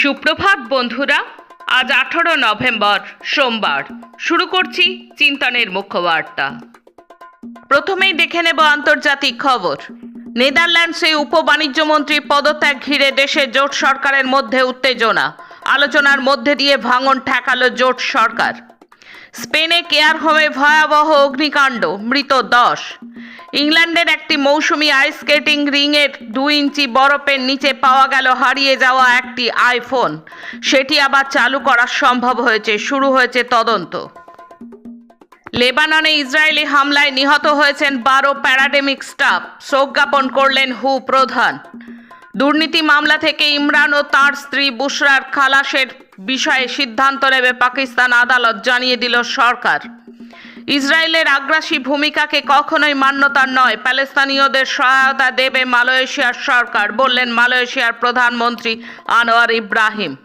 সুপ্রভাত বন্ধুরা, আজ আঠারো নভেম্বর, সোমবার। শুরু করছি চিন্তনের মুখ্য বার্তা প্রথমেই দেখে নেব আন্তর্জাতিক খবর। নেদারল্যান্ডসে উপ বাণিজ্যমন্ত্রী পদত্যাগ ঘিরে দেশের জোট সরকারের মধ্যে উত্তেজনা। আলোচনার মধ্যে দিয়ে ভাঙন ঠেকালো জোট সরকার। স্পেনে কেয়ার হোমে ভয়াবহ অগ্নিকাণ্ড, মৃত দশ। ইংল্যান্ডের একটি মৌসুমি আইস স্কেটিং রিংয়ের দুই ইঞ্চি বরফের নিচে পাওয়া গেল হারিয়ে যাওয়া একটি আইফোন সেটি আবার চালু করা সম্ভব হয়েছে, শুরু হয়েছে তদন্ত। লেবাননে ইসরায়েলি হামলায় নিহত হয়েছেন বারো প্যারাডেমিক স্টাফ, শোক জ্ঞাপন করলেন হু প্রধান। দুর্নীতি মামলা থেকে ইমরান ও তাঁর স্ত্রী বুশরার খালাসের বিষয়ে সিদ্ধান্ত নেবে পাকিস্তান আদালত, জানিয়ে দিল সরকার। ইসরায়েলের আগ্রাসী ভূমিকাকে কখনোই মান্যতা নয়। প্যালেস্তানীয়দের সহায়তা দেবে মালয়েশিয়ার সরকার, বললেন মালয়েশিয়ার প্রধানমন্ত্রী আনোয়ার ইব্রাহিম।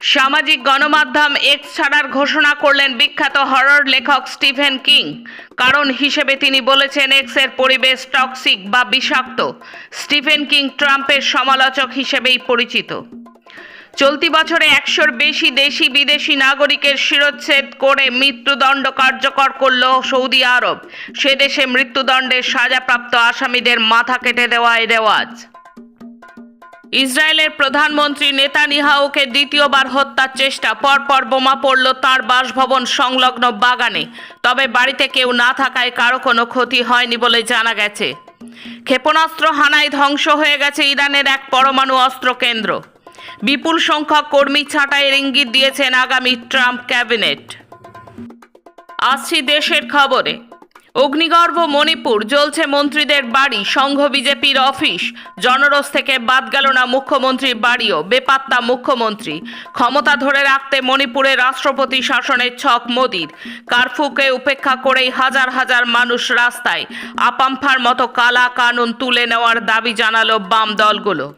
সামাজিক গণমাধ্যম এক্স ছাড়ার ঘোষণা করলেন বিখ্যাত হরর লেখক স্টিভেন কিং। কারণ হিসেবে তিনি বলেছেন এক্সের পরিবেশ টক্সিক বা বিষাক্ত। স্টিফেন কিং ট্রাম্পের সমালোচক হিসেবেই পরিচিত। চলতি বছরে একশোর বেশি দেশি বিদেশি নাগরিকের শিরচ্ছেদ করে মৃত্যুদণ্ড কার্যকর করল সৌদি আরব। সে দেশে মৃত্যুদণ্ডের সাজাপ্রাপ্ত আসামিদের মাথা কেটে দেওয়া রেওয়াজ। ইসরায়েলের প্রধানমন্ত্রী নেতানিয়াহুকে দ্বিতীয়বার হত্যার চেষ্টা, পরপর বোমা পড়ল তার বাসভবন সংলগ্ন বাগানে। তবে বাড়িতে কেউ না থাকায় কারও কোনো ক্ষতি হয়নি বলে জানা গেছে। ক্ষেপণাস্ত্র হানায় ধ্বংস হয়ে গেছে ইরানের এক পরমাণু অস্ত্র কেন্দ্র। বিপুল সংখ্যক কর্মী ছাঁটাইয়ের ইঙ্গিত দিয়েছেন আগামী ট্রাম্প ক্যাবিনেট। আসছি দেশের খবরে। অগ্নিগর্ভ মণিপুর, জ্বলছে মন্ত্রীদের বাড়ি, সংঘ বিজেপির অফিস। জনরস থেকে বাদ গেল না মুখ্যমন্ত্রীর বাড়িও, বেপাত্তা মুখ্যমন্ত্রী। ক্ষমতা ধরে রাখতে মণিপুরে রাষ্ট্রপতি শাসনের ছক মোদির। কারফুকে উপেক্ষা করেই হাজার হাজার মানুষ রাস্তায়। আপাম্ফার মতো কালা কানুন তুলে নেওয়ার দাবি জানালো বাম দলগুলো।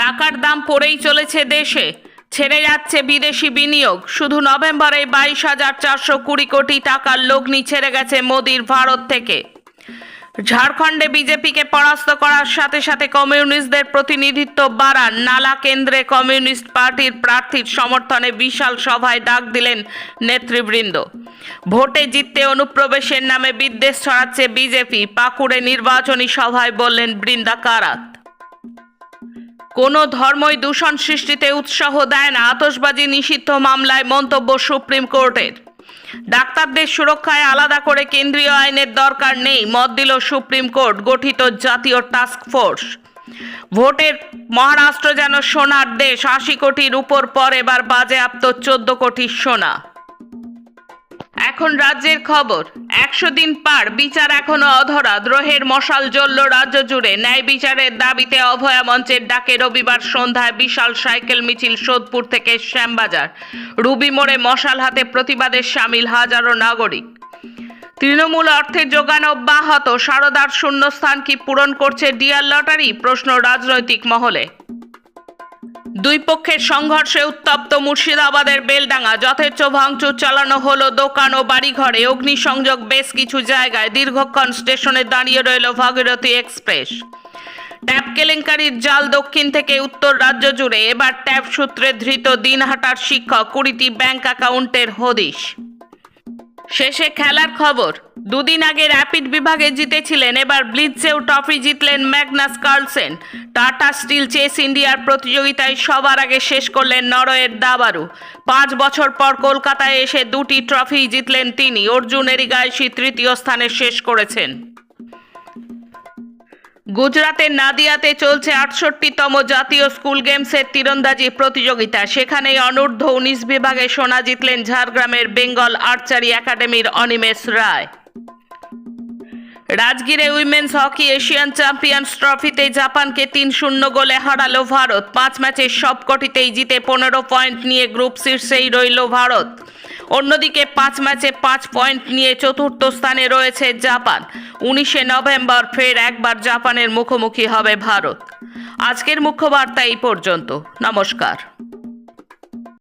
টাকার দাম পড়েই চলেছে দেশে। ছেড়ে যাচ্ছে বিদেশি বিনিয়োগ। শুধু নভেম্বরে বাইশ হাজার চারশো কুড়ি কোটি টাকার লগ্নি ছেড়ে গেছে মোদির ভারত থেকে। ঝাড়খণ্ডে বিজেপিকে পরাস্ত করার সাথে সাথে কমিউনিস্টদের প্রতিনিধিত্ব বাড়ান। নালা কেন্দ্রে কমিউনিস্ট পার্টির প্রার্থীর সমর্থনে বিশাল সভায় ডাক দিলেন নেতৃবৃন্দ। ভোটে জিততে অনুপ্রবেশের নামে বিদ্বেষ ছড়াচ্ছে বিজেপি। পাকুড়ে নির্বাচনী সভায় বললেন বৃন্দা কারাত কোনো ধর্মই দূষণ সৃষ্টিতে উৎসাহ দেয় না। আতসবাজি নিষিদ্ধ মামলায় মন্তব্য সুপ্রিম কোর্টের। ডাক্তারদের সুরক্ষায় আলাদা করে কেন্দ্রীয় আইনের দরকার নেই, মত দিল সুপ্রিম কোর্ট, গঠিত জাতীয় টাস্ক ফোর্স। ভোটের মহারাষ্ট্র যেন সোনার দেশ, আশি কোটির উপর পর এবার বাজেয়াপ্ত চোদ্দ কোটি সোনা। এখন রাজ্যের খবর। একশো দিন পার, বিচার এখনও অধরা। দ্রোহের মশাল জ্বলল রাজ্য জুড়ে। ন্যায় বিচারের দাবিতে অভয়া মঞ্চের ডাকে রবিবার সন্ধ্যায় বিশাল সাইকেল মিছিল সোদপুর থেকে শ্যামবাজার। রুবি মোড়ে মশাল হাতে প্রতিবাদের সামিল হাজারো নাগরিক। তৃণমূল অর্থের যোগান অব্যাহত। সারদার শূন্যস্থান কি পূরণ করছে ডিয়ার লটারি? প্রশ্ন রাজনৈতিক মহলে। দুই পক্ষের সংঘর্ষে উত্তপ্ত মুর্শিদাবাদের বেলডাঙ্গা। যথেচ্ছ ভাঙচুর চালানো হলো দোকান ও বাড়িঘরে। অগ্নিসংযোগ বেশ কিছু জায়গায় দীর্ঘক্ষণ স্টেশনে দাঁড়িয়ে রইল ভাগীরথী এক্সপ্রেস। ট্যাব কেলেঙ্কারির জাল দক্ষিণ থেকে উত্তর রাজ্য জুড়ে। এবার ট্যাব সূত্রে ধৃত দিনহাটার শিক্ষক কুড়িটি ব্যাংক অ্যাকাউন্টের হদিশ। শেষে খেলার খবর। দুদিন আগে র্যাপিড বিভাগে জিতেছিলেন, এবার ব্লিটসেও ট্রফি জিতলেন Magnus Carlsen. Tata steel chess ইন্ডিয়ার প্রতিযোগিতায় সবার আগে শেষ করলেন নরয়ের দাবারু। পাঁচ বছর পর কলকাতায় এসে দুটি ট্রফি জিতলেন তিনি। অর্জুন এরিগাইশি তৃতীয় স্থানে শেষ করেছেন। গুজরাতের নাদিয়াতে চলছে আটষট্টিতম জাতীয় স্কুল গেমসের তীরন্দাজি প্রতিযোগিতা। সেখানেই অনূর্ধ্ব উনিশ বিভাগে সোনা জিতলেন ঝাড়গ্রামের বেঙ্গল আর্চারি একাডেমির অনিমেষ রায়। রাজগীরে উইমেন্স হকি এশিয়ান চ্যাম্পিয়ন্স ট্রফিতে জাপানকে তিন শূন্য গোলে হারালো ভারত। পাঁচ ম্যাচের সবকটিতেই জিতে পনেরো পয়েন্ট নিয়ে গ্রুপ শীর্ষেই রইল ভারত। অন্যদিকে পাঁচ ম্যাচে পাঁচ পয়েন্ট নিয়ে চতুর্থ স্থানে রয়েছে জাপান। উনিশে নভেম্বর ফের একবার জাপানের মুখোমুখি হবে ভারত। আজকের মুখ্য বার্তা এই পর্যন্ত। নমস্কার।